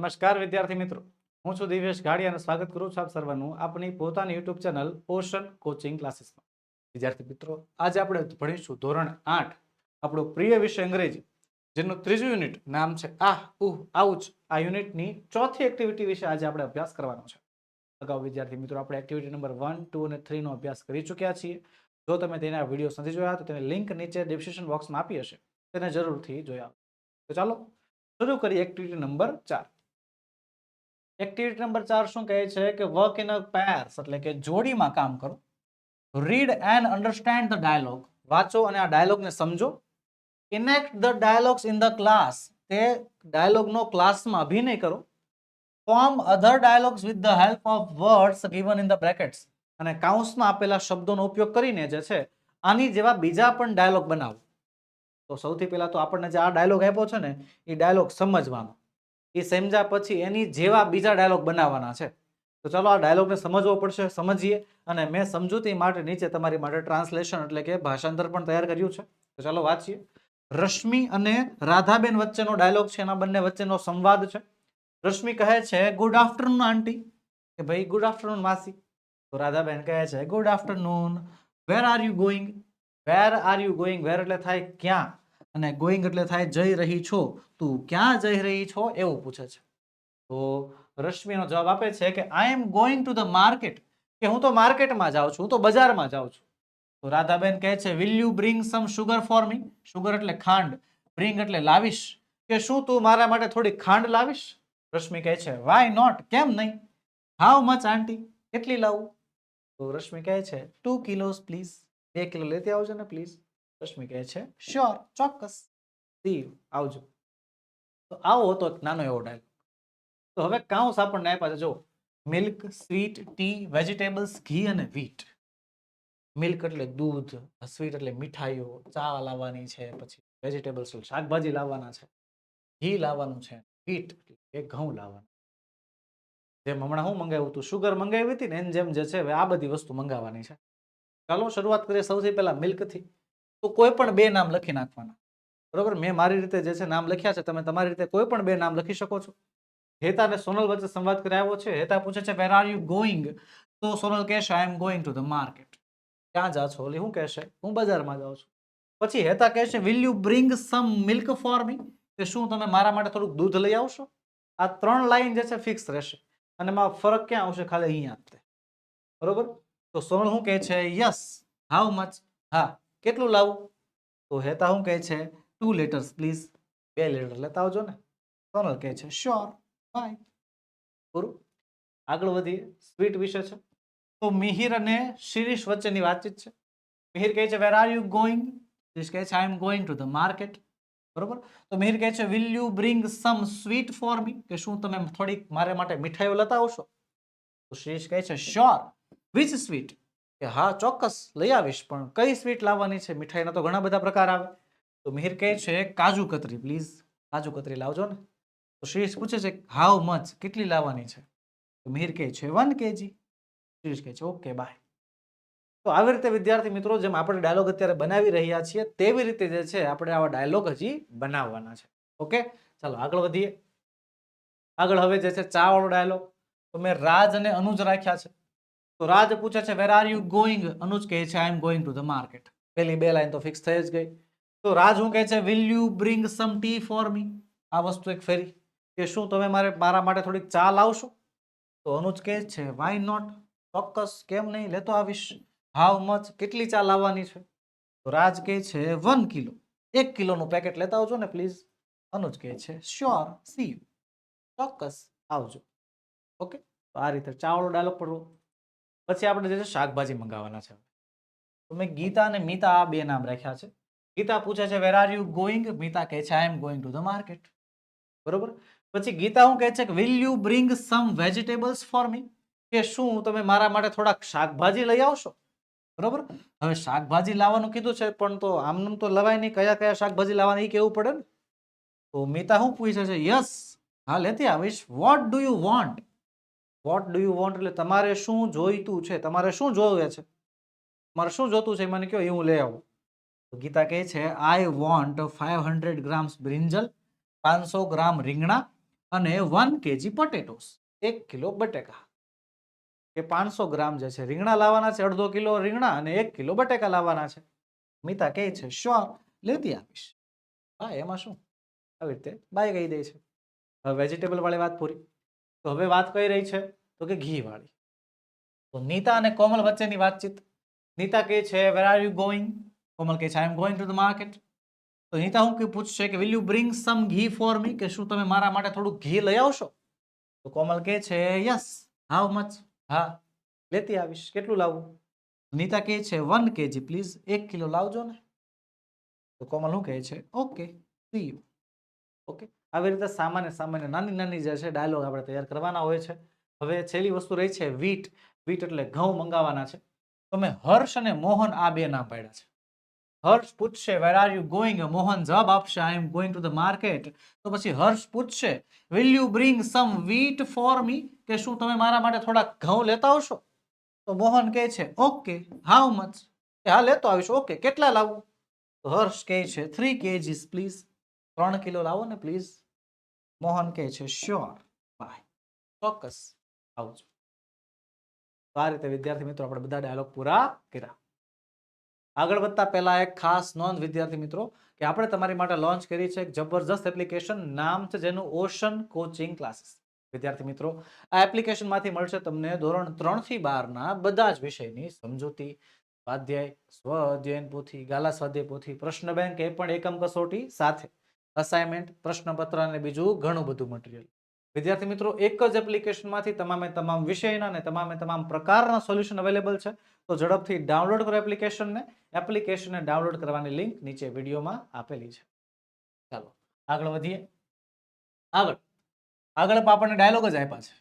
નમસ્કાર વિદ્યાર્થી મિત્રો. હું છું દિવ્યેશ ગાડી અને સ્વાગત કરું છું આપ સર્વનું આપણી પોતાની યુટ્યુબ ચેનલ પોષણ કોચિંગ ક્લાસીસમાં. વિદ્યાર્થી મિત્રો, આજે આપણે ભણીશું ધોરણ આઠ, આપણો પ્રિય વિષય અંગ્રેજી, જેનું ત્રીજું યુનિટ નામ છે આહ ઉહ આઉચ આ યુનિટની ચોથી એક્ટિવિટી વિશે આજે આપણે અભ્યાસ કરવાનો છે. અગાઉ વિદ્યાર્થી મિત્રો, આપણે એક્ટિવિટી નંબર વન ટુ અને થ્રીનો અભ્યાસ કરી ચૂક્યા છીએ. જો તમે તેના વીડિયો નથી જોયા તો તેને લિંક નીચે ડિસ્ક્રિપ્શન બોક્સમાં આપી હશે. તેને જરૂરથી જોયા તો ચાલો, શરૂ કરીએ એક્ટિવિટી નંબર ચાર. એક્ટિવિટી નંબર ચાર શું કહે છે કે વર્ક ઇન અ પેર્સ એટલે કે જોડીમાં કામ કરો. Read and understand the dialogue વાંચો અને આ ડાયલોગને સમજો. Enact the dialogues in the class તે ડાયલોગનો ક્લાસમાં અભિનય કરો. Form other dialogues with the help of words given in the brackets અને કાઉન્સમાં આપેલા શબ્દોનો ઉપયોગ કરીને જે છે, આની જેવા બીજા પણ ડાયલોગ બનાવો. તો સૌથી પહેલાં તો આપણને જે આ ડાયલોગ આપ્યો છે ને, એ ડાયલોગ સમજવાનો. એ સમજ્યા પછી એની જેવા બીજા ડાયલોગ બનાવવાના છે. તો ચાલો આ ડાયલોગને સમજવો પડશે, સમજીએ અને મેં સમજૂતી માટે નીચે તમારી માટે ટ્રાન્સલેશન એટલે કે ભાષાંતર પણ તૈયાર કર્યું છે. તો ચાલો વાંચીએ. રશ્મિ અને રાધાબેન વચ્ચેનો ડાયલોગ છે, એના બંને વચ્ચેનો સંવાદ છે. રશ્મિ કહે છે ગુડ આફ્ટરનૂન આંટી કે ભાઈ ગુડ આફ્ટરનૂન માસી. તો રાધાબેન કહે છે good afternoon where are you going where are you going where એટલે થાય ક્યાં? અને ગોઈંગ એટલે થાય જઈ રહી છો, તું ક્યાં જઈ રહી છો એવું પૂછે છે. તો રશ્મિનો જવાબ આપે છે કે I am going to the market કે હું તો માર્કેટમાં જાઉં છું, હું તો બજારમાં જાઉં છું. તો રાધાબેન કહે છે will you bring some sugar for me sugar એટલે ખાંડ. બ્રિંગ એટલે લાવીશ. કે શું તું મારા માટે થોડી ખાંડ લાવીશ? રશ્મિ કહે છે વાય નોટ કેમ નહીં? હાઉ મચ આંટી કેટલી લાવું? તો રશ્મિ કહે છે ટુ કિલોસ પ્લીઝ બે કિલો લેતી આવજો ને પ્લીઝ રશ્મિ કહે છે. શ્યોર ચોક્કસ. સી આવજો. તો આવો હતો નાનો એવો ડાયલોગ તો હવે કાઉસ આપણને આપ્યા છે. જો મિલ્ક સ્વીટ ટી વેજીટેબલ્સ ઘી અને વીટ મિલ્ક એટલે દૂધ સ્વીટ એટલે મીઠાઈઓ ચા લાવવાની છે પછી વેજીટેબલ્સ શાકભાજી લાવવાના છે. ઘી લાવવાનું છે. વીટ એટલે ઘઉં લાવવાનું. જેમ હમણાં હું મંગાવ્યું હતું શુગર મંગાવી હતી ને એની જેમ જે છે આ બધી વસ્તુ મંગાવવાની છે. ચાલો શરૂઆત કરીએ સૌથી પહેલા મિલ્કથી તો કોઈ પણ બે નામ લખી નાખવાના. બરોબર? મેં મારી રીતે જે છે નામ લખ્યા છે, તમે તમારી રીતે કોઈ પણ બે નામ લખી શકો છો. હેતા અને સોનલ વચ્ચે સંવાદ કરાવ્યો છે. હેતા પૂછે છે વેર આર યુ ગોઈંગ તો સોનલ કહેશે I am going to the market ક્યાં જા છો? ઓલી શું કહેશે હું બજારમાં જાઉં છું. પછી હેતા કહેશે will you bring some milk for me કે શું તમે મારા માટે થોડુંક દૂધ લઈ આવશો? આ ત્રણ લાઈન જે છે ફિક્સ રહેશે. અને એમાં ફરક ક્યાં આવશે? ખાલી અહીંયા જ તે બરોબર? તો સોનલ શું કહે છે યસ હાઉ મચ હા કેટલું લાવું? તો હેતા શું કહે છે ટુ લેટર્સ પ્લીઝ બે લેટર લેતા આવજો ને. સોનલ કહે છે શ્યોર બાય પૂરું આગળ વધીએ સ્વીટ વિશે છે. તો મિહિર અને શિરીષ વચ્ચેની વાતચીત છે. મિહિર કહે છે where are you going Shirish કહે છે I am going to the market બરોબર? તો મિહિર કહે છે will you bring some sweet for me કે શું તમે થોડીક મારે માટે મીઠાઈઓ લેતા આવશો? તો શિરીષ કહે છે શ્યોર વિચ સ્વીટ કે, હા, ચોક્કસ લઈ આવીશ, પણ કઈ સ્વીટ લાવવાની છે? મીઠાઈના તો ઘણા બધા પ્રકાર આવે. તો મિહિર કહે છે, કાજુ કતરી, પ્લીઝ, કાજુ કતરી લાવજો ને. તો શિરીષ પૂછે છે, હાઉ મચ, કેટલી લાવવાની છે? તો મિહિર કહે છે, વન કેજી. શિરીષ કહે છે, ઓકે, બાય. તો આવી રીતે વિદ્યાર્થી મિત્રો, જેમ આપણે ડાયલોગ અત્યારે બનાવી રહ્યા છીએ, તેવી રીતે જે છે, આપણે આવા ડાયલોગ હજી બનાવવાના છે. ઓકે? ચાલો, આગળ વધીએ. આગળ હવે જે છે ચા વાળો ડાયલોગ. તો મેં રાજ અને અનુજ રાખ્યા છે. તો રાજ પૂછે છે where are you going Anuj કહે છે I am going to the market પેલી બે લાઈન તો ફિક્સ થઈ જ ગઈ. તો રાજ હું કહે છે will you bring some tea for me આ વસ્તુ એક ફેરી કે શું તમે મારે મારા માટે થોડીક ચા લાવશો? તો અનુજ કહે છે વાય નોટ ચોક્કસ, કેમ નહીં? લેતો આવીશ. હાઉ મચ કેટલી ચા લાવવાની છે? તો રાજ કહે છે વન કિલો. એક કિલોનું પેકેટ લેતા આવજો ને પ્લીઝ અનુજ કહે છે શ્યોર સી યુ ચોક્કસ, આવજો. ઓકે? તો આ રીતે ચાવડો ડાયલોગ પડવો. પછી આપણે જે છે શાકભાજી મંગાવવાના છે. તો મેં ગીતા અને મીતા આ બે નામ રાખ્યા છે. ગીતા પૂછે છે where are you going Meeta કહે છે I am going to the market બરોબર? પછી ગીતા હું કહે છે કે will you bring some vegetables for me કે શું તમે મારા માટે થોડાક શાકભાજી લઈ આવશો? બરોબર? હવે શાકભાજી લાવવાનું કીધું છે, પણ તો આમનું તો લવાય નહીં, કયા કયા શાકભાજી લાવવાની એ કેવું પડે ને? તો મીતા શું પૂછે છે યસ હા, લેતી આવીશ. What do you want what do you want એટલે તમારે શું જોઈતું છે? તમારે શું જોવે છે? તમારે શું જોતું છે? મને કહો, એ હું લઈ આવું. ગીતા કહે છે I want five hundred grams brinjal પાંચસો ગ્રામ રીંગણા અને વન કેજી પોટેટોસ એક કિલો બટેકા. કે પાંચસો ગ્રામ જે છે, રીંગણા લાવવાના છે, અડધો કિલો રીંગણા અને એક કિલો બટેકા લાવવાના છે. મિતા કહે છે શ્યોર લેતી આપીશ હા, એમાં શું? આવી રીતે બાય કહી દે છે. વેજીટેબલ વાળી વાત પૂરી. તો હવે વાત કઈ રહી છે? તો કે ઘી વાળી તો નીતા અને કોમલ વચ્ચેની વાતચીત. નીતા કહે છે where are you going Komal કહે છે I am going to the market તો નીતા હું કે પૂછશે કે વિલ યુ બ્રિંગ સમ ઘી ફોર મી કે, શું તમે મારા માટે થોડું ઘી લઈ આવશો? તો કોમલ કહે છે યસ હાઉ મચ હા. લેતી આવીશ. કેટલું લાવવું નીતા કહે છે વન કેજી પ્લીઝ એક કિલો લાવજો ને. તો કોમલ શું કહે છે ઓકે સી યુ ઓકે આવી રીતે સામાન્ય સામાન્ય, નાની નાની જે છે ડાયલોગ આપણે તૈયાર કરવાના હોય છે. હવે છેલ્લી વસ્તુ રહી છે વીટ વીટ એટલે ઘઉં મંગાવવાના છે. તો મેં હર્ષ અને મોહન આ બે નામ પાડ્યા છે. હર્ષ પૂછશે where are you going Mohan જવાબ આપશે I am going to the market તો પછી હર્ષ પૂછશે will you bring some wheat for me કે શું તમે મારા માટે થોડા ઘઉં લેતા આવશો? તો મોહન કહે છે ઓકે હાઉ મચ હા, લેતો આવીશ ઓકે કેટલા લાવવું તો હર્ષ કહે છે થ્રી કેજીસ પ્લીઝ ત્રણ કિલો લાવો ને પ્લીઝ મોહન કહે છે શ્યોર બાય ચોક્કસ આવજો. તો આ રીતે વિદ્યાર્થી મિત્રો આપણે બધા ડાયલોગ પૂરા કર્યા. આગળ વધતા પહેલા એક ખાસ નોંધ વિદ્યાર્થી મિત્રો, કે આપણે તમારી માટે લોન્ચ કરી છે એક જબરજસ્ત એપ્લિકેશન નામ છે જેનું ઓશન કોચિંગ ક્લાસીસ વિદ્યાર્થી મિત્રો, આ એપ્લિકેશનમાંથી મળશે તમને ધોરણ ત્રણથી બારના બધા જ વિષયની સમજૂતી, સ્વાધ્યાય સ્વ અધ્યયન પોથી, ગાલા સ્વાધ્યાય પોથી, પ્રશ્ન બેંક એ પણ એકમ કસોટી સાથે. અસાઇનમેન્ટ પ્રશ્નપત્ર અને બીજું ઘણું બધું મટીરિયલ વિદ્યાર્થી મિત્રો, એક જ એપ્લિકેશનમાંથી તમામે તમામ વિષયના અને તમામે તમામ પ્રકારના સોલ્યુશન અવેલેબલ છે. તો ઝડપથી ડાઉનલોડ કરો એપ્લિકેશનને એપ્લિકેશનને ડાઉનલોડ કરવાની લિંક નીચે વિડીયોમાં આપેલી છે. ચાલો, આગળ વધીએ. આગળ. આગળ આપણને ડાયલોગ જ આપ્યા છે.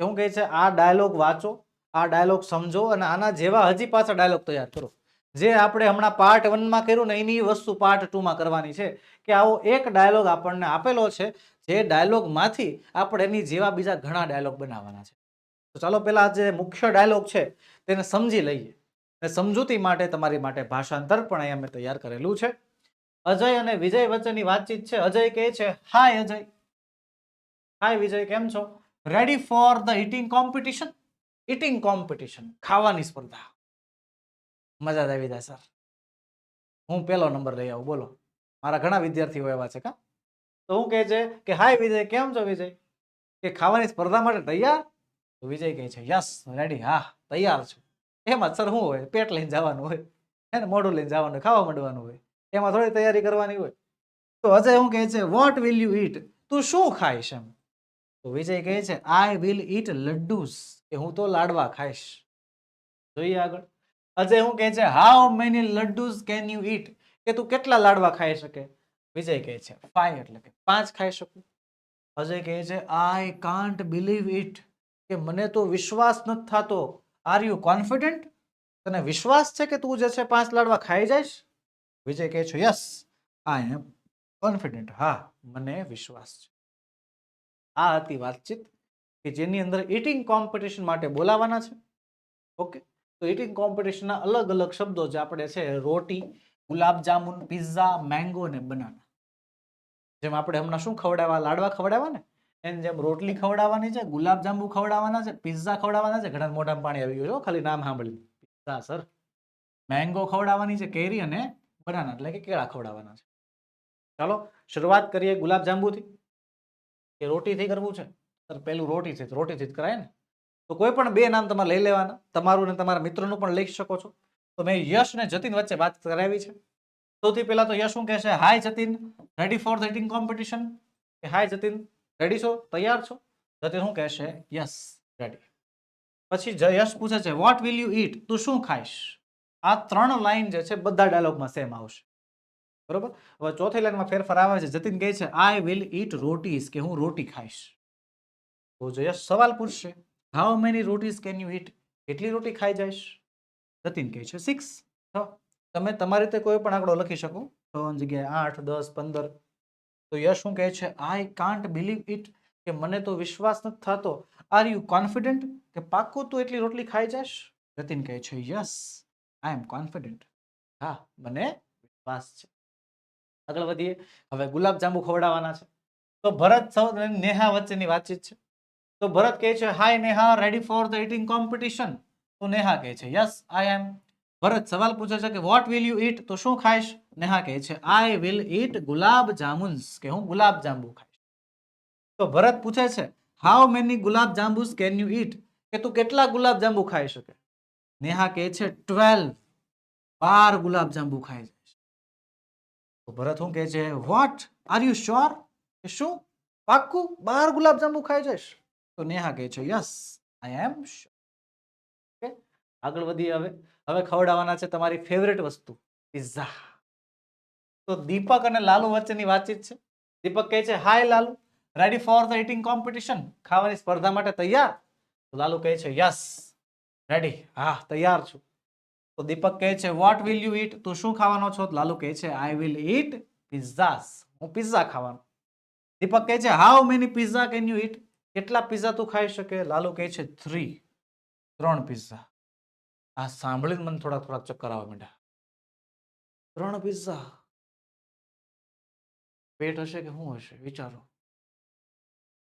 શું કહે છે, આ ડાયલોગ વાંચો, આ ડાયલોગ સમજો અને આના જેવા હજી પાછા ડાયલોગ તૈયાર કરો. જે આપણે હમણાં પાર્ટ વનમાં કર્યું ને એની વસ્તુ પાર્ટ ટુમાં કરવાની છે કે આવો એક ડાયલોગ આપણને આપેલો છે, જે ડાયલોગમાંથી આપણે એની જેવા બીજા ઘણા ડાયલોગ બનાવવાના છે. તો ચાલો પહેલાં જે મુખ્ય ડાયલોગ છે તેને સમજી લઈએ અને સમજૂતી માટે તમારી માટે ભાષાંતર પણ અહીંયા મેં તૈયાર કરેલું છે. અજય અને વિજય વચ્ચેની વાતચીત છે. અજય કહે છે હાય અજય. હાય વિજય, કેમ છો? Ready for the eating competition eating competition ખાવાની સ્પર્ધા. મજા જ આવી જાય, સર. હું પહેલો નંબર લઈ આવું, બોલો. મારા ઘણા વિદ્યાર્થીઓ એવા છે, કા? તો હું કહે છે કે, હાય વિજય, કેમ છો વિજય? કે, ખાવાની સ્પર્ધા માટે તૈયાર? તો વિજય કહે છે, યસ, રેડી, હા, તૈયાર છું. એમાં સર, શું હોય? પેટ લઈને જવાનું હોય? હે ને, મોઢું લઈને જવાનું હોય ખાવા માંડવાનું હોય? એમાં થોડી તૈયારી કરવાની હોય? તો અજય શું કહે છે વોટ વિલ યુ ઈટ તું શું ખાઈશ એમ? તો વિજય કહે છે આઈ વિલ ઈટ લડ્ડુસ કે, હું તો લાડવા ખાઈશ. જોઈએ આગળ. અજય શું કહે છે how many laddus can you eat કે તું કેટલા લાડવા ખાઈ શકે? વિજય કહે છે ફાઈવ એટલે કે પાંચ ખાઈ શકું. અજય કહે છે આઈ કાન્ટ બિલીવ ઇટ કે મને તો વિશ્વાસ નથી થતો. આર યુ કોન્ફિડન્ટ તને વિશ્વાસ છે કે તું જે છે પાંચ લાડવા ખાઈ જઈશ? વિજય કહે છે યસ આઈ એમ કોન્ફિડન્ટ હા, મને વિશ્વાસ છે. આ હતી વાતચીત કે જેની અંદર ઇટિંગ કોમ્પિટિશન માટે બોલાવાના છે. ઓકે તો ઇટિંગ કોમ્પિટિશનના અલગ અલગ શબ્દો જે આપણે છે, રોટી, ગુલાબ જામુન પિઝા મેંગો ને બનાના જેમ આપણે હમણાં શું ખવડાવવા, લાડવા ખવડાવવા ને? એમ જેમ રોટલી ખવડાવવાની છે, ગુલાબ જાંબુ ખવડાવવાના છે પિઝા ખવડાવવાના છે, ઘણા મોઢામાં પાણી આવી ગયું છે ખાલી નામ સાંભળી પિઝા સર મેંગો ખવડાવવાની છે, કેરી અને બનાના એટલે કે કેળા ખવડાવવાના છે. ચાલો, શરૂઆત કરીએ ગુલાબ જાંબુથી. કે રોટીથી કરવું છે? સર, પહેલું રોટીથી જ- રોટીથી જ કરાય ને? તો કોઈ પણ બે નામ તમારે લઈ લેવાના. તમારું ને તમારા મિત્રનું પણ લઈ શકો છો. તો મેં યશ ને જતીન વચ્ચે વાત કરાવી છે. સૌથી પહેલા તો યશ શું કહે છે hi Jatin. Ready for eating competition કે હાય જતીન. રેડી છો? તૈયાર છો? જતીન શું કહેશે? યસ રેડી પછી યશ પૂછે છે વોટ વિલ યુ ઈટ તું શું ખાઈશ? આ ત્રણ લાઈન જે છે, બધા ડાયલોગમાં સેમ આવશે. બરોબર? હવે ચોથી લાઈનમાં ફેરફાર આવે છે. જતીન કહે છે આઈ વિલ ઈટ રોટીસ. કે, હું રોટી ખાઈશ. તો જો યશ સવાલ પૂછશે how many rotis can you eat કેટલી રોટી ખાઈ જઈશ? જતીન કહે છે સિક્સ છ તમે તમારી રીતે કોઈ પણ આંકડો લખી શકો. છ જગ્યાએ આઠ, દસ, પંદર. તો યશ શું કહે છે આઈ કાન્ટ બિલીવ ઇટ કે મને તો વિશ્વાસ નથી થતો. આર યુ કોન્ફિડન્ટ કે પાક્કું તું એટલી રોટલી ખાઈ જઈશ? જતીન કહે છે યસ આઈ એમ કોન્ફિડન્ટ હા, મને વિશ્વાસ છે. આગળ વધીએ. હવે ગુલાબ જાંબુ ખવડાવવાના છે. તો ભરત સૌ નેહા વચ્ચેની વાતચીત છે. તો ભરત કહે છે, hi Neha ready for the eating competition તો નેહા કહે છે યસ આઈ એમ ભરત સવાલ પૂછે છે કે વોટ વિલ યુ ઈટ તો શું ખાઈશ? નેહા કહે છે આઈ વિલ ઈટ ગુલાબ જામુન્સ. કે હું ગુલાબ જાંબુ ખાઈશ. તો ભરત પૂછે છે how many gulab jamuns can you eat કે તું કેટલા ગુલાબ જાંબુ ખાઈ શકે? નેહા કહે છે ટ્વેલ્વ બાર ગુલાબ જાંબુ ખાઈ જાય તો ભરત શું કહે છે વોટ આર યુ શ્યોર કે શું? પાક્કું બાર ગુલાબ જાંબુ ખાઈ જઈશ? તો નેહા કહે છે, યસ, આઈ એમ ઓકે, આગળ વધીએ હવે. હવે ખવડાવવાના છે તમારી ફેવરેટ વસ્તુ, પિઝા. તો દીપક અને લાલુ વચ્ચેની વાતચીત છે. દીપક કહે છે, hi Lalu ready for the eating competition ખાવાની સ્પર્ધા માટે તૈયાર? તો લાલુ કહે છે, યસ રેડી હા, તૈયાર છું. તો દીપક કહે છે વોટ વિલ યુ ઈટ તું શું ખાવાનો છો? લાલુ કહે છે આઈ વિલ ઈટ પિઝાસ હું પિઝા ખાવાનો. દીપક કહે છે how many pizza can you eat કેટલા પિઝા તું ખાઈ શકે? લાલુ કહે છે થ્રી ત્રણ પિઝા. આ સાંભળીને મને થોડા થોડા ચક્કર આવવા માંડ્યા. ત્રણ પિઝા. પેટ હશે કે શું હશે? વિચારો.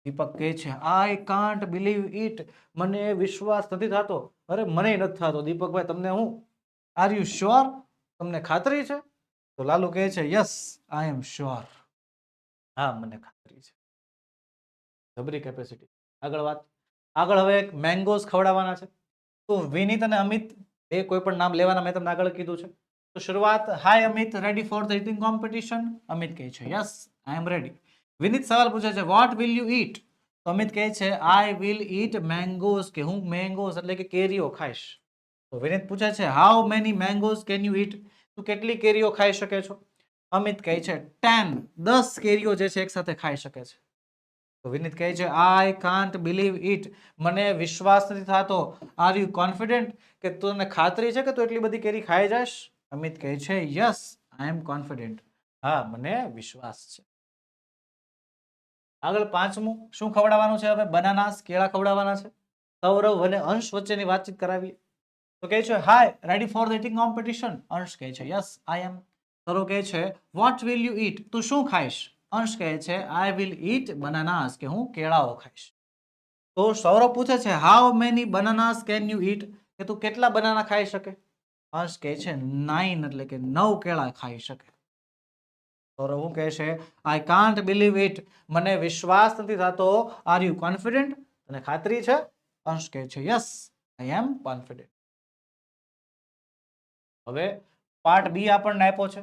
દીપક કહે છે આઈ કાન્ટ બિલીવ ઇટ મને વિશ્વાસ નથી થતો. અરે, મને નથી થતો. દીપકભાઈ, તમને હું? આર યુ શ્યોર તમને ખાતરી છે? તો લાલુ કહે છે યસ આઈ એમ શ્યોર હા, મને ખાતરી છે. જબરી કેપેસિટી આગળ વાત. આગળ હવે એક મેંગોઝ ખવડાવવાના છે. તો વિનીત અને અમિત બે કોઈ પણ નામ લેવાના મેં તમને આગળ કીધું છે. તો શરૂઆત hi Amit ready for the eating competition Amit કહે છે યસ આઈ એમ રેડી વિનીત સવાલ પૂછે છે વોટ વિલ યુ ઈટ તો અમિત કહે છે આઈ વિલ ઈટ મેંગોઝ કે, હું મેંગોઝ એટલે કે કેરીઓ ખાઈશ. તો વિનીત પૂછે છે how many mangoes can you eat તું કેટલી કેરીઓ ખાઈ શકે છો? અમિત કહે છે ટેન દસ કેરીઓ જે છે એકસાથે ખાઈ શકે છે. તો વિનીત કહે છે આઈ કાન્ટ બિલીવ ઇટ મને વિશ્વાસ નથી થતો. આર યુ કોન્ફિડન્ટ કે તને ખાતરી છે કે તું એટલી બધી કેરી ખાઈ જશ અમિત કહે છે યસ આઈ એમ કોન્ફિડન્ટ હા, મને વિશ્વાસ છે. આગળ પાંચમું, શું ખવડાવવાનું છે હવે? બનાનાસ કેળા ખવડાવવાના છે? સૌરવ અને અંશ વચ્ચેની વાતચીત કરાવીએ. તો કહે છે hi ready for the competition Ansh કહે છે યસ આઈ એમ સૌરવ કહે છે વોટ વિલ યુ ઇટ તું શું ખાઈશ? અંશ કહે છે આઈ વિલ ઈટ બનાનાસ કે હું કેળાઓ ખાઈશ. તો સૌરવ પૂછે છે how many bananas can you eat કે તું કેટલા બનાના ખાઈ શકે? અંશ કહે છે નાઇન એટલે કે નવ કેળા ખાઈ શકે. સૌરવ શું કહે છે આઈ કાન્ટ બિલીવ ઇટ મને વિશ્વાસ નથી થતો. આર યુ કોન્ફિડન્ટ તને ખાતરી છે? અંશ કહે છે યસ આઈ એમ કોન્ફિડન્ટ હવે પાર્ટ બી આપણને આપ્યો છે.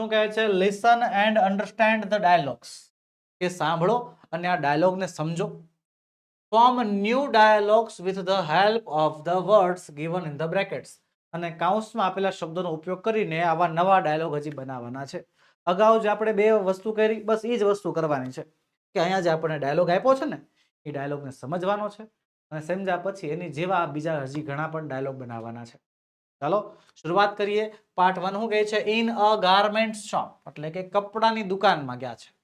શું કહે છે? Listen and understand the dialogues કે સાંભળો અને આ ડાયલોગને સમજો. Form new dialogues with the help of the words given in the brackets અને કાઉન્સમાં આપેલા શબ્દોનો ઉપયોગ કરીને આવા નવા ડાયલોગ હજી બનાવવાના છે. અગાઉ જે આપણે બે વસ્તુ કરી, બસ એ જ વસ્તુ કરવાની છે. કે અહીંયા જે આપણને ડાયલોગ આપ્યો છે ને, એ ડાયલોગને સમજવાનો છે. અને સમજ્યા પછી એની જેવા બીજા હજી ઘણા પણ ડાયલોગ બનાવવાના છે. ચાલો, શરૂઆત કરીએ. પાર્ટ વન શું કહે છે? ઇન અ ગાર્મેન્ટ શોપ એટલે કે કપડાની દુકાનમાં ગયા છે.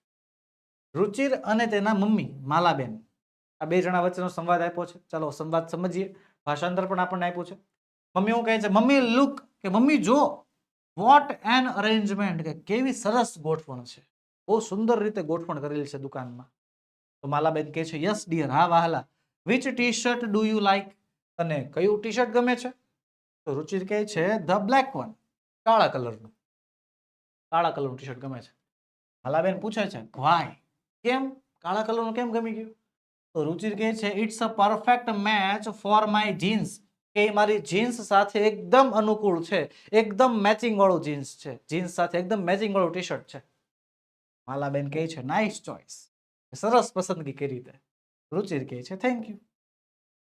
રુચિર અને તેના મમ્મી, માલાબેન. આ બે જણા વચ્ચેનો સંવાદ આપ્યો છે. ચાલો, સંવાદ સમજીએ. ભાષાંતર પણ આપણને આપ્યું છે. મમ્મી શું કહે છે? મમ્મી, લુક કે મમ્મી, જો. વોટ એન અરેન્જમેન્ટ કે કેવી સરસ ગોઠવણ છે. બહુ સુંદર રીતે ગોઠવણ કરેલી છે દુકાનમાં. તો માલાબેન કહે છે યસ ડિયર હા, વાહલા. Which T shirt do you like તને કયું ટી શર્ટ ગમે છે? તો રુચિર કહે છે, ધ બ્લેક વન કાળા કલરનું. કાળા કલરનું ટી શર્ટ ગમે છે. હલાબેન પૂછે છે વાય કેમ? કાળા કલરનું કેમ ગમી ગયું? તો રુચિર કહે છે it's a perfect match for my jeans કે મારી જીન્સ સાથે એકદમ અનુકૂળ છે, એકદમ મેચિંગ વાળું જીન્સ છે જીન્સ સાથે એકદમ મેચિંગ વાળું ટી શર્ટ છે. માલાબેન કહે છે નાઇસ ચોઇસ સરસ પસંદગી કરી રીતે રુચિર કહે છે થેન્ક યુ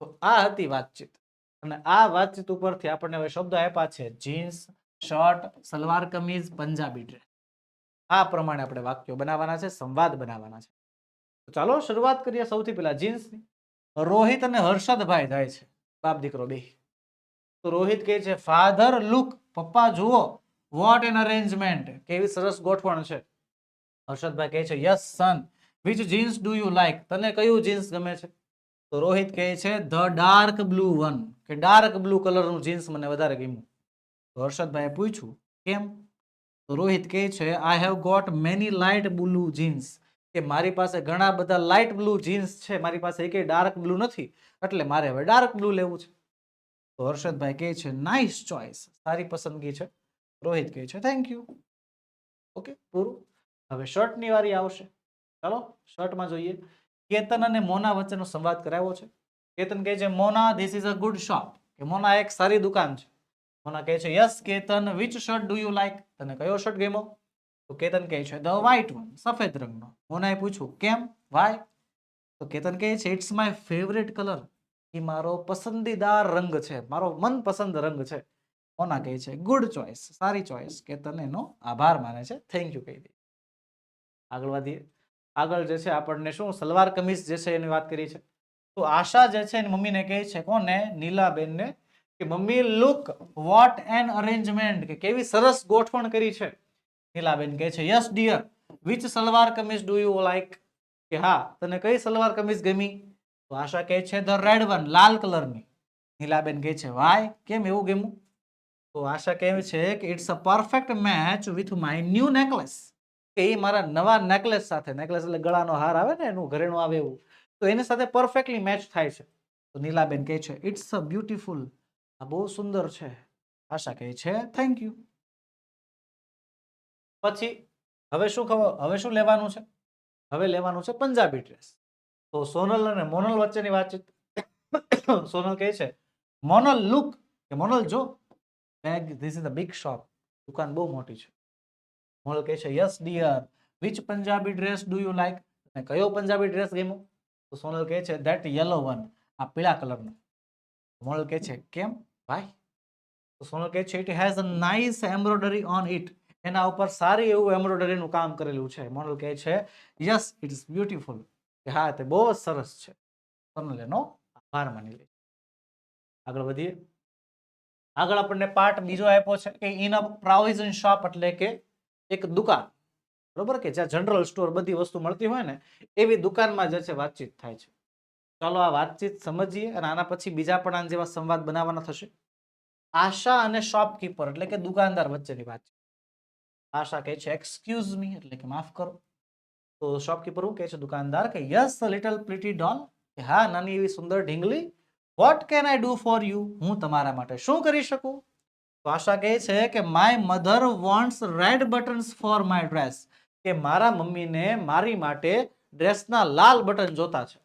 તો આ હતી વાતચીત. અને આ વાતચીત ઉપરથી આપણને હવે શબ્દ આપ્યા છે jeans shirt salwar kameez, Punjabi dress આ પ્રમાણે આપણે વાક્યો બનાવવાના છે, સંવાદ બનાવવાના છે. તો ચાલો શરૂઆત કરીએ સૌથી પહેલા જીન્સની રોહિત અને હર્ષદભાઈ જાય છે. બાપ દીકરો બે તો રોહિત કહે છે ફાધર લુક પપ્પા, જુઓ વોટ એન અરેન્જમેન્ટ કેવી સરસ ગોઠવણ છે. હર્ષદભાઈ કહે છે yes son which jeans do you like તને કયું જીન્સ ગમે છે? તો રોહિત કહે છે ધ ડાર્ક બ્લુ વન કે ડાર્ક બ્લુ કલરનું જીન્સ મને વધારે ગમ્યું. તો હર્ષદભાઈએ પૂછ્યું, કેમ? તો રોહિત કહે છે I have got many light blue jeans કે મારી પાસે ઘણા બધા લાઇટ બ્લુ જીન્સ છે, મારી પાસે એકે ડાર્ક બ્લુ નથી, એટલે મારે હવે ડાર્ક બ્લુ લેવું છે. તો હર્ષદભાઈ કહે છે નાઇસ ચોઇસ સારી પસંદગી છે. રોહિત કહે છે થેન્ક યુ ઓકે પૂરું. હવે શર્ટની વારી આવશે. ચાલો, શર્ટમાં જોઈએ. કેતન અને મોના વચ્ચેનો સંવાદ કરાવ્યો છે. કેતન કહે છે, Mona this is a good shop કે મોના એક સારી દુકાન છે. મોના કહે છે yes Ketan which shirt do you like તને કયો શર્ટ ગમ્યો? તો કેતન કહે છે ધ વ્હાઇટ વન સફેદ રંગનો. મોનાએ પૂછ્યું, કેમ? વાય તો કેતન કહે છે ઇટ્સ માય ફેવરેટ કલર એ મારો પસંદીદાર રંગ છે. મારો મનપસંદ રંગ છે. મોના કહે છે ગુડ ચોઇસ સારી ચોઇસ કેતન એનો આભાર માને છે. થેન્ક યુ કહી દે. આગળ વધીએ આગળ જે છે, આપણને શું, સલવાર કમીઝ જે છે એની વાત કરી છે. તો આશા જે છે મમ્મીને કહે છે કોને? નીલાબેનને કે, mummy look what an arrangement કે કેવી સરસ ગોઠવણ કરી છે. નીલાબેન કહે છે yes dear which salwar kameez do you like કે, હા, તને કઈ સલવાર કમીઝ ગમી? તો આશા કહે છે ધ રેડ વન લાલ કલરની. નીલાબેન કહે છે, વાય, કેમ એવું ગમ્યું? તો આશા કહે છે કે it's a perfect match with my new necklace કે એ મારા નવા નેકલેસ સાથે નેકલેસ એટલે ગળાનો હાર આવે ને, એનું ઘરેણું આવે એવું. તો એની સાથે પરફેક્ટલી મેચ થાય છે. તો નીલાબેન કહે છે ઇટ્સ અ બ્યુટીફુલ આ બહુ સુંદર છે. આશા કહે છે થેન્ક યુ પછી હવે શું ખબર, હવે શું લેવાનું છે? હવે લેવાનું છે પંજાબી ડ્રેસ તો સોનલ અને મોનલ વચ્ચેની વાતચીત સોનલ કહે છે મોનલ લુક કે મોનલ, જો bag this is a big shop દુકાન બહુ મોટી છે. મોનલ કહે છે yes dear which Punjabi dress do you like અને કયો પંજાબી ડ્રેસ ગમ્યો? તો સોનલ કહે છે ધેટ યલો વન આ પીળા કલરનો મોનલ કહે છે, કેમ ભાઈ? તો સોનલ કહે છે it has a nice embroidery on it એના ઉપર સારી એવું એમ્બ્રોઇડરીનું કામ કરેલું છે. મોનલ કહે છે યસ ઇટ્સ બ્યુટીફુલ હા, તે બહુ જ સરસ છે. સોનલ એનો આભાર માની લે. આગળ વધીએ. આગળ આપણને પાર્ટ બીજો આપ્યો છે, કે ઇન અ પ્રોવિઝન શોપ એટલે કે એક દુકાન. બરોબર કે જ્યાં જનરલ સ્ટોર બધી વસ્તુ મળતી હોય ને, એવી દુકાનમાં જે છે વાતચીત થાય છે. ચાલો આ વાતચીત સમજીએ અને આના પછી બીજા પણ આના જેવા સંવાદ બનાવવાના થશે. આશા અને શોપકીપર એટલે કે દુકાનદાર વચ્ચેની વાત આશા કહે છે એક્સક્યુઝ મી એટલે કે માફ કરો. તો શોપકીપર શું કહે છે, દુકાનદાર કે યસ લિટલ પ્રિટી ડોલ હા, નાની એવી સુંદર ઢીંગલી. What can I do for you હું તમારા માટે શું કરી શકું? તો આશા કહે છે કે my mother wants red buttons for my dress કે મારા મમ્મીને મારી માટે ડ્રેસના લાલ બટન જોતા છે.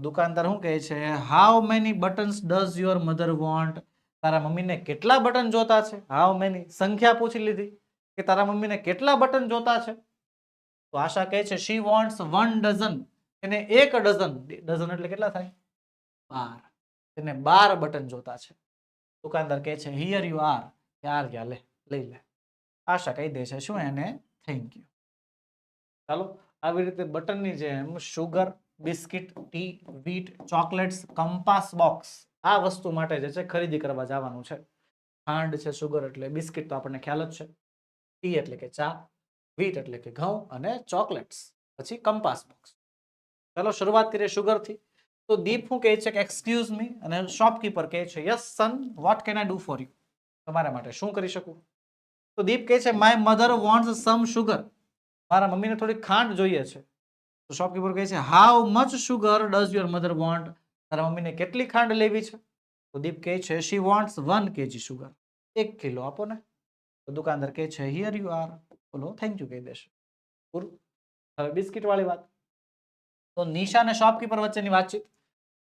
દુકાનદાર શું કહે છે? How many buttons does your mother want તારા મમ્મીને કેટલા બટન જોતા છે? હાઉ મેની સંખ્યા પૂછી લીધી કે તારા મમ્મીને કેટલા બટન જોતા છે? તો આશા કહે છે શી વોન્ટ્સ વન ડઝન એને એક ડઝન ડઝન એટલે કેટલા થાય? બાર. એને બાર બટન જોતા છે. દુકાનદાર કહે છે હિયર યુ આર યાર ગયા લે, લઈ લે. આશા કહી દે છે, શું એને? થેન્ક યુ ચાલો, આવી રીતે બટનની જેમ sugar biscuit tea wheat chocolates compass box આ વસ્તુ માટે જે છે ખરીદી કરવા જવાનું છે. ખાંડ છે શુગર એટલે બિસ્કિટ તો આપણને ખ્યાલ જ છે. ટી એટલે કે ચા વીટ એટલે કે ઘઉં અને ચોકલેટ્સ પછી કંપાસ બોક્સ ચાલો, શરૂઆત કરીએ શુગરથી તો દીપ હું કહે છે કે એક્સક્યુઝ મી અને શોપકીપર કહે છે yes son what can I do for you તમારા માટે શું કરી શકું? તો દીપ કહે છે my mother wants some sugar મારા મમ્મીને થોડી ખાંડ જોઈએ છે. તો શોપકીપર કહે છે how much sugar does your mother want તારા મમ્મીને કેટલી ખાંડ લેવી છે? તો દીપ કહે છે she wants one KG sugar એક કિલો આપો ને. તો દુકાનદાર કહે છે હિયર યુ આર બોલો થેન્ક યુ કહી દેશે. પૂરું હવે બિસ્કિટ વાળી વાત. તો નિશા અને શોપકીપર વચ્ચેની વાતચીત.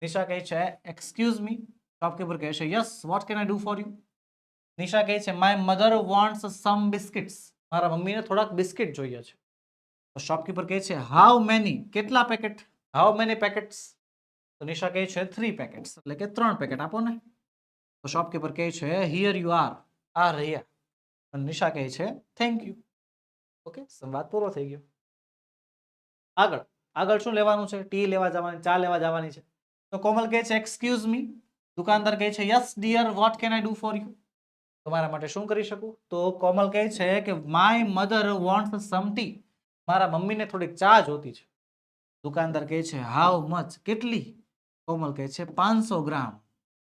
નિશા કહે છે એક્સક્યુઝ મી શોપકીપર કહે છે yes what can I do for you Nisha કહે છે my mother wants some biscuits મારા મમ્મીને થોડાક બિસ્કિટ જોઈએ છે. તો શોપકીપર કહે છે હાઉ મેની કેટલા પેકેટ હાઉ મેની પેકેટ્સ તો નિશા કહે છે થ્રી પેકેટ્સ એટલે કે ત્રણ પેકેટ આપો ને. તો શોપકીપર કહે છે હિયર યુ આર આ રહ્યા. અને નિશા કહે છે થેન્ક યુ ઓકે સંવાદ પૂરો થઈ ગયો. આગળ આગળ શું લેવાનું છે? ટી લેવા જવાની, ચા લેવા જવાની છે. તો કોમલ કહે છે એક્સક્યુઝ મી દુકાનદાર કહે છે yes dear what can I do for you તમારા માટે શું કરી શકું? તો કોમલ કહે છે કે my mother wants some tea મારા મમ્મીને થોડીક ચા જોતી છે. દુકાનદાર કહે છે, હાઉ મચ, કેટલી? કોમલ કહે છે, પાંચસો ગ્રામ.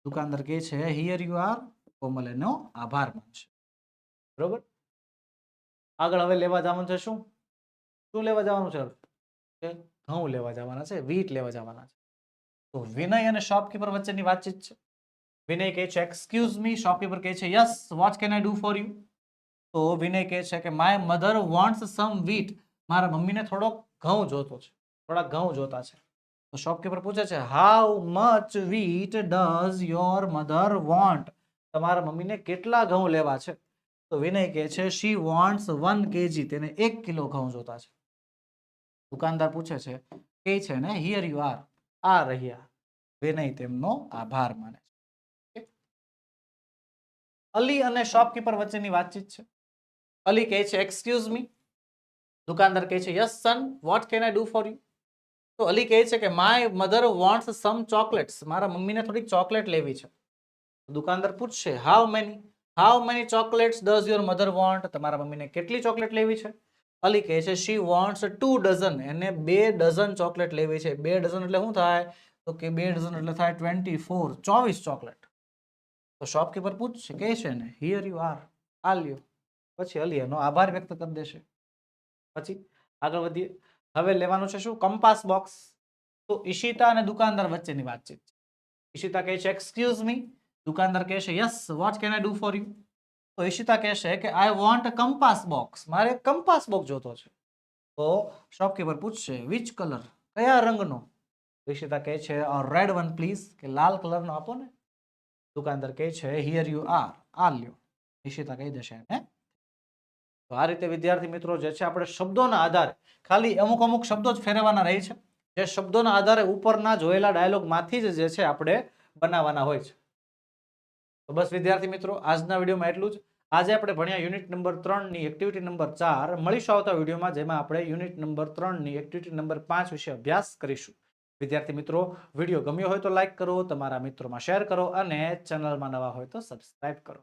દુકાનદાર કહે છે હિયર યુ આર કોમલ એનો આભાર માનશે બરોબર? આગળ હવે લેવા જવાનું છે શું? શું લેવા જવાનું છે? ઘઉં લેવા જવાના છે વીટ લેવા જવાના છે. તો વિનય અને શોપકીપર વચ્ચેની વાતચીત છે. વિનય કહે છે એક્સક્યુઝ મી શોપકીપર કહે છે yes what can I do for you તો વિનય કહે છે કે my mother wants some wheat મારા મમ્મીને થોડોક ઘઉં જોતો છે. થોડા ઘઉં જોતા છે. તો શોપકીપર પૂછે છે how much wheat does your mother want તમારા મમ્મીને, કેટલા ઘઉં લેવા છે? તો વિનય કહે છે શી વોન્ટ્સ વન કેજી તેને એક કિલો ઘઉં જોતા છે. દુકાનદાર પૂછે છે, કે છે ને હિયર યુ આર આ રહ્યા. વિનય તેમનો આભાર માને છે. અલી અને શોપકીપર વચ્ચેની વાતચીત છે. અલી કહે છે એક્સક્યુઝ મી દુકાનદાર કહે છે yes son what can I do for you તો અલી કહે છે કે my mother wants some chocolates મારા મમ્મીને થોડીક ચોકલેટ લેવી છે. દુકાનદાર પૂછશે how many how many chocolates does your mother want તમારા મમ્મીને કેટલી ચોકલેટ લેવી છે? અલી કહે છે શી વોન્ટ્સ ટુ ડઝન એને બે ડઝન ચોકલેટ લેવી છે. બે ડઝન એટલે શું થાય? તો કે બે ડઝન એટલે થાય ટ્વેન્ટી ફોર ચોવીસ ચોકલેટ. તો શોપકીપર પૂછશે કહે છે ને હિયર યુ આર આ લ્યો પછી અલી એનો આભાર વ્યક્ત કરી દેશે. પછી આગળ વધીએ હવે લેવાનું છે શું? Compass box. તો ઈશિતા અને દુકાનદાર વચ્ચેની વાતચીત ઈશિતા કહે છે એક્સક્યુઝ મી દુકાનદાર કહે છે yes what can I do for you તો ઈશિતા કહેશે કે આઈ વોન્ટ કંપાસ બોક્સ. મારે કંપાસ બોક્સ જોતો છે. તો શોપકીપર પૂછશે વિચ કલર કયા રંગનો? ઈશિતા કહે છે રેડ વન પ્લીઝ કે, લાલ કલરનો આપો ને. દુકાનદાર કહે છે હિયર યુ આર આ લ્યો. ઈશિતા કહી દેશે એને તો આ રીતે વિદ્યાર્થી મિત્રો જે છે આપણે શબ્દોના આધારે, ખાલી અમુક અમુક શબ્દો જ ફેરવવાના રહી છે. જે શબ્દોના આધારે ઉપરના જોયેલા ડાયલોગમાંથી જ જે છે આપણે બનાવવાના હોય છે. તો બસ વિદ્યાર્થી મિત્રો, આજના વિડીયોમાં એટલું જ. આજે આપણે ભણ્યા યુનિટ નંબર ત્રણની એક્ટિવિટી નંબર ચાર મળીશું આવતા વિડીયોમાં, જેમાં આપણે યુનિટ નંબર ત્રણની એક્ટિવિટી નંબર પાંચ વિશે અભ્યાસ કરીશું. વિદ્યાર્થી મિત્રો, વીડિયો ગમ્યો હોય તો લાઇક કરો, તમારા મિત્રોમાં શેર કરો અને ચેનલમાં નવા હોય તો સબસ્ક્રાઇબ કરો.